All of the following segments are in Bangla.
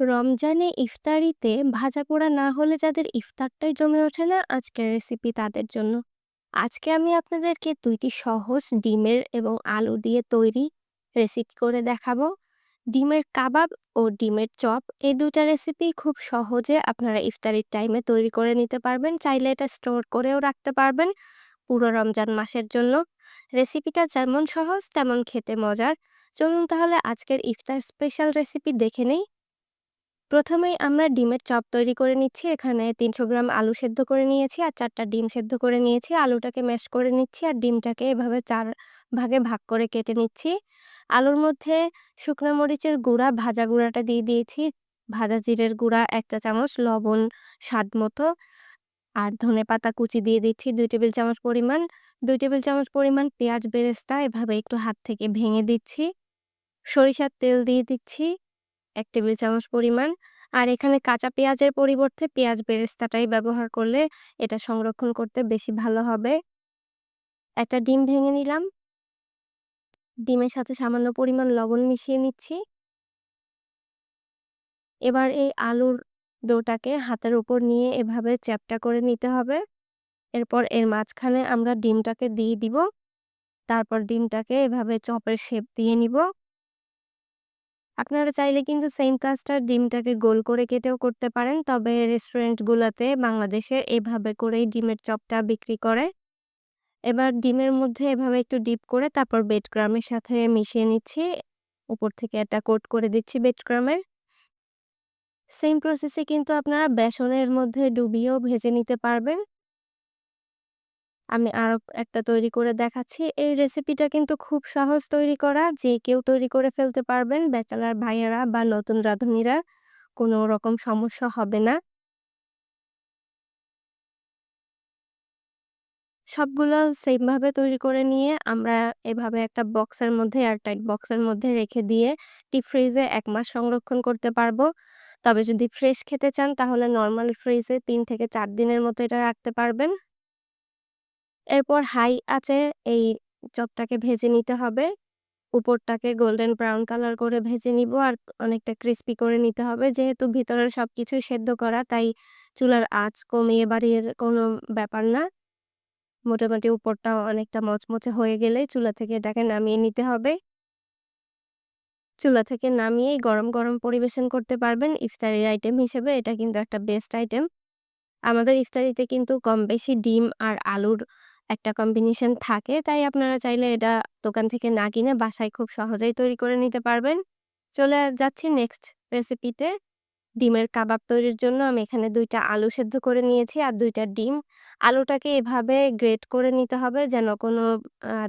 রমজানে ইফতারিতে ভাজাপোড়া না হলে যাদের ইফতারটাই জমে ওঠে না, আজকের রেসিপি তাদের জন্য। আজকে আমি আপনাদেরকে ২ টি সহজ ডিমের এবং আলু দিয়ে তৈরি রেসিপি করে দেখাবো। ডিমের কাবাব ও ডিমের চপ এই ২ টা রেসিপি খুব সহজে আপনারা ইফতারির টাইমে তৈরি করে নিতে পারবেন। চাইলে এটা স্টোর করেও রাখতে পারবেন পুরো রমজান মাসের জন্য। রেসিপিটা যেমন সহজ তেমন খেতে মজার। চলুন তাহলে আজকের ইফতার স্পেশাল রেসিপি দেখে নেই। প্রথমেই আমরা ডিমের চপ তৈরি করে নিচ্ছি। এখানে তিনশো গ্রাম আলু সেদ্ধ করে নিয়েছি আর চারটা ডিম সেদ্ধ করে নিয়েছি। আলুটাকে ম্যাশ করে নিচ্ছি আর ডিমটাকে এভাবে চার ভাগে ভাগ করে কেটে নিচ্ছি। আলুর মধ্যে শুকনো মরিচের গুঁড়া, ভাজা গুঁড়াটা দিয়ে দিয়েছি। ভাজা জিরের গুঁড়া একটা চামচ, লবণ, স্বাদ মতো। আর ধনে পাতা কুচি দিয়ে দিচ্ছি দুই টেবিল চামচ পরিমাণ। দুই টেবিল চামচ পরিমাণ পেঁয়াজ বেরেস্তা এভাবে একটু হাত থেকে ভেঙে দিচ্ছি। সরিষার তেল দিয়ে দিচ্ছি। এক টেবিল চামচ পরিমাণ। আর এখানে কাঁচা পেঁয়াজের পরিবর্তে পেঁয়াজ বেরেস্তাটাই ব্যবহার করলে এটা সংরক্ষণ করতে বেশি ভালো হবে। একটা ডিম ভেঙে নিলাম। ডিমের সাথে সামান্য পরিমাণ লবণ মিশিয়ে নিচ্ছি। এবার এই আলুর ডোটাকে হাতের উপর নিয়ে এভাবে চ্যাপটা করে নিতে হবে। এরপর এর মাঝখানে আমরা ডিমটাকে দিয়ে দিব। তারপর ডিমটাকে এভাবে চপের শেপ দিয়ে নিব। আপনারা চাইলে কিন্তু সেম কাজটা ডিমটাকে গোল করে কেটেও করতে পারেন। তবে রেস্টুরেন্টগুলোতে বাংলাদেশে এভাবে করেই ডিমের চপটা বিক্রি করে। এবার ডিমের মধ্যে এভাবে একটু ডিপ করে তারপর বেড ক্রামের সাথে মিশিয়ে নিচ্ছি। উপর থেকে একটা কোট করে দিচ্ছি বেডক্রামের সেম প্রসেসে কিন্তু আপনারা বেসনের মধ্যে ডুবিয়েও ভেজে নিতে পারবেন। আমি আরও একটা তৈরি করে দেখাচ্ছি। এই রেসিপিটা কিন্তু খুব সহজ তৈরি করা। যে কেউ তৈরি করে ফেলতে পারবেন। ব্যাচেলর ভাইয়েরা বা নতুন রাঁধুনিরা, কোনো রকম সমস্যা হবে না। সবগুলো সেম ভাবে তৈরি করে নিয়ে আমরা এভাবে একটা বক্সের মধ্যে এয়ারটাইট বক্সের মধ্যে রেখে দিয়ে ডিপ ফ্রিজে এক মাস সংরক্ষণ করতে পারব। তবে যদি ফ্রেশ খেতে চান, তাহলে নর্মাল ফ্রিজে তিন থেকে চার দিনের মতো এটা রাখতে পারবেন। এরপর হাই আছে, এই চপটাকে ভেজে নিতে হবে। উপরটাকে গোল্ডেন ব্রাউন কালার করে ভেজে নিব আর অনেকটা ক্রিস্পি করে নিতে হবে। যেহেতু ভিতরের সব কিছু সেদ্ধ করা, তাই চুলার আঁচ কমিয়ে বাড়িয়ে কোনো ব্যাপার না। মোটামুটি উপরটা অনেকটা মচমচে হয়ে গেলে চুলা থেকে এটাকে নামিয়ে নিতে হবে। চুলা থেকে নামিয়েই গরম গরম পরিবেশন করতে পারবেন ইফতারির আইটেম হিসেবে, এটা কিন্তু একটা বেস্ট আইটেম। আমাদের ইফতারিতে কিন্তু কম বেশি ডিম আর আলুর একটা কম্বিনেশন থাকে, তাই আপনারা চাইলে এটা দোকান থেকে না কিনে বাসায় খুব সহজেই তৈরি করে নিতে পারবেন। চলে যাচ্ছি নেক্সট রেসিপিতে ডিমের কাবাব তৈরির জন্য আমি এখানে দুইটা আলু সেদ্ধ করে নিয়েছি আর দুইটা ডিম। আলুটাকে এভাবে গ্রেট করে নিতে হবে যেন কোনো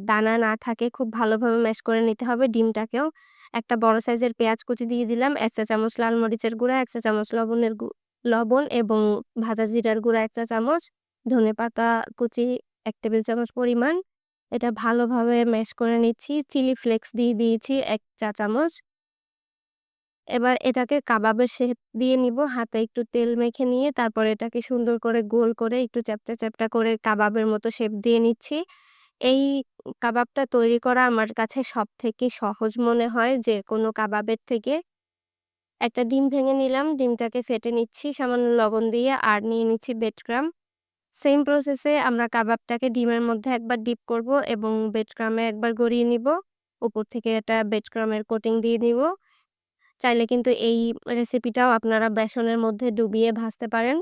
দানা না থাকে, খুব ভালোভাবে ম্যাশ করে নিতে হবে ডিমটাকেও। একটা বড় সাইজের পেঁয়াজ কুচি দিয়ে দিলাম, এক চা চামচ লাল মরিচের গুঁড়া, এক চা চামচ লবণের লবণ এবং ভাজা জিরার গুঁড়া, এক চা চামচ ধনে পাতা কুচি এক টেবিল চামচ পরিমাণ। এটা ভালোভাবে ম্যাশ করে নিচ্ছি। চিলি ফ্লেক্স দিয়ে দিয়েছি এক চা চামচ। এবার এটাকে কাবাবের শেপ দিয়ে নিব। হাতে একটু তেল মেখে নিয়ে তারপর এটাকে সুন্দর করে গোল করে একটু চ্যাপটা চ্যাপটা করে কাবাবের মতো শেপ দিয়ে নিচ্ছি। এই কাবাবটা তৈরি করা আমার কাছে সব থেকে সহজ মনে হয় যে কোনো কাবাবের থেকে। একটা ডিম ভেঙে নিলাম। ডিমটাকে ফেটে নিচ্ছি। সামান্য লবণ দিয়ে আর নিয়ে নিচ্ছি বেডক্রাম সেম প্রসেসে আমরা কাবাবটাকে ডিমের মধ্যে একবার ডিপ করব এবং বেডক্রামে একবার গড়িয়ে নিব। উপর থেকে এটা বেডক্রামের কোটিং দিয়ে নিব। চাইলে কিন্তু এই রেসিপিটাও আপনারা বেসনের মধ্যে ডুবিয়ে ভাজতে পারেন।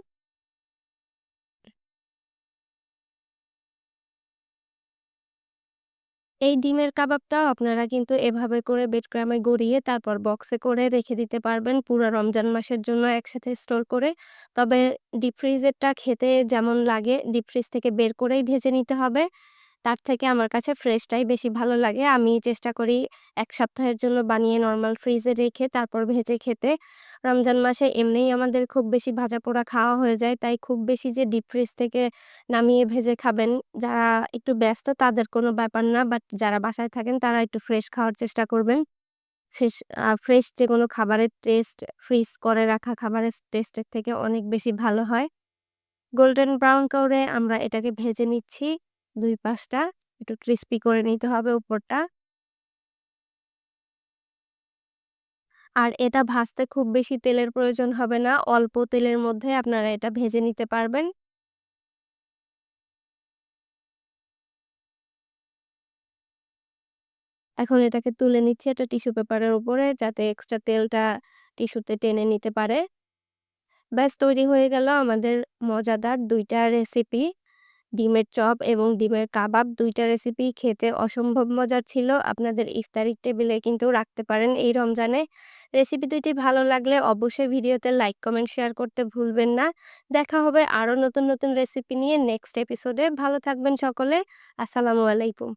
এই ডিমের কাবাবটাও আপনারা কিন্তু এভাবে করে বেডক্রামে গড়িয়ে তারপর বক্সে করে রেখে দিতে পারবেন পুরো রমজান মাসের জন্য একসাথে স্টোর করে। তবে ডিপ ফ্রিজেরটা খেতে যেমন লাগে ডিপ ফ্রিজ থেকে বের করেই ভেজে নিতে হবে। তার থেকে আমার কাছে ফ্রেশটাই বেশি ভালো লাগে। আমি চেষ্টা করি এক সপ্তাহের জন্য বানিয়ে নর্মাল ফ্রিজে রেখে তারপর ভেজে খেতে। রমজান মাসে এমনিই আমাদের খুব বেশি ভাজা পোড়া খাওয়া হয়ে যায়, তাই খুব বেশি যে ডিপ ফ্রিজ থেকে নামিয়ে ভেজে খাবেন, যারা একটু ব্যস্ত তাদের কোনো ব্যাপার না বাট যারা বাসায় থাকেন তারা একটু ফ্রেশ খাওয়ার চেষ্টা করবেন। ফ্রেশ ফ্রেশ যে কোনো খাবারের টেস্ট ফ্রিজ করে রাখা খাবারের টেস্টের থেকে অনেক বেশি ভালো হয়। গোল্ডেন ব্রাউন করে আমরা এটাকে ভেজে নিচ্ছি। দুই পাশটা একটু ক্রিস্পি করে নিতে হবে উপরটা আর এটা ভাজতে খুব বেশি তেলের প্রয়োজন হবে না। অল্প তেলের মধ্যে আপনারা এটা ভেজে নিতে পারবেন। এখন এটাকে তুলে নিচ্ছি একটা টিস্যু পেপারের উপরে যাতে এক্সট্রা তেলটা টিস্যুতে টেনে নিতে পারে। ব্যাস, তৈরি হয়ে গেল আমাদের মজাদার দুইটা রেসিপি। ডিমের চপ এবং ডিমের কাবাব দুইটা রেসিপি খেতে অসম্ভব মজার ছিল। আপনাদের ইফতারির টেবিলে কিন্তু রাখতে পারেন এই রমজানে। রেসিপি দুইটি ভালো লাগলে অবশ্যই ভিডিওতে লাইক, কমেন্ট, শেয়ার করতে ভুলবেন না। দেখা হবে আরও নতুন, নতুন রেসিপি নিয়ে নেক্সট এপিসোডে। ভালো থাকবেন সকলে। আসসালামু আলাইকুম।